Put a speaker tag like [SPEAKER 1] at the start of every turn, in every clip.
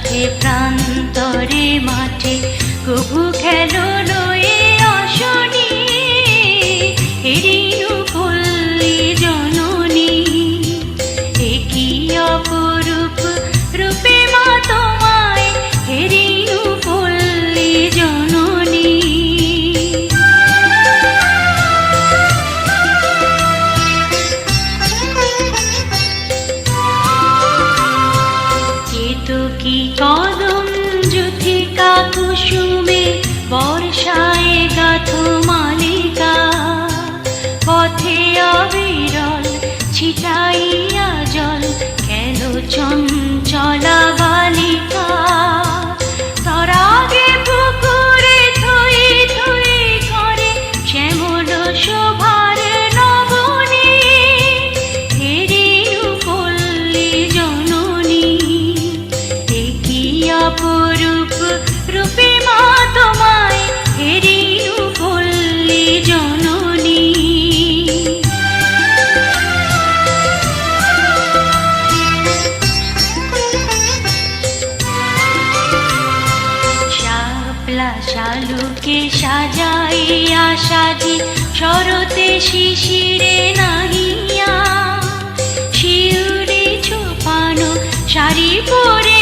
[SPEAKER 1] সাথে প্রান্তরে মাঠে কবু খেলো কি কদম যুথিকা কুসুম? তোমায় শাপলা শালুকে সাজাইয়া সাজি শরতে শিশিরে নাহিয়া। শিউরে ছোপানো শাড়ি পরে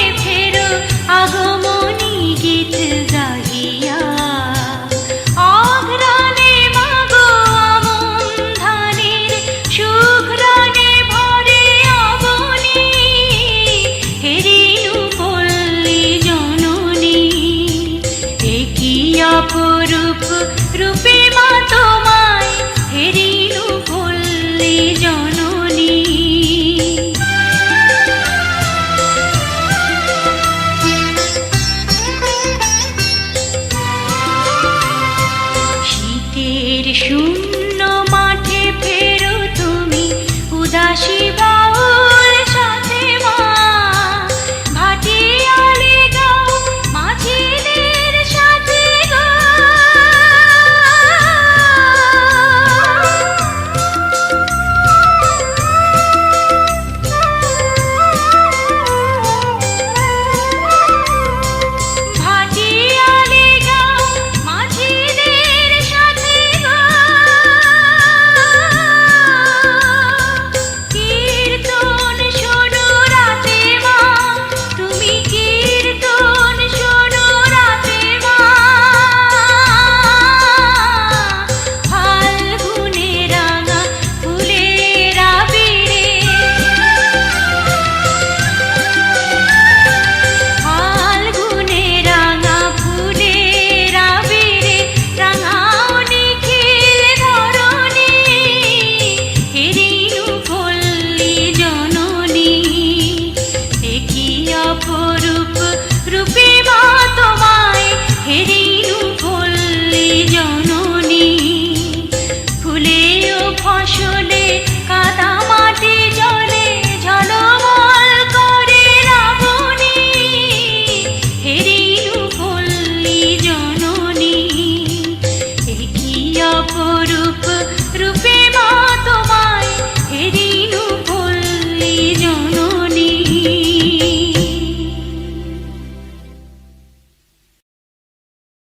[SPEAKER 1] রূপ রূপে মা তোমায় হেরিনু বললি জনম।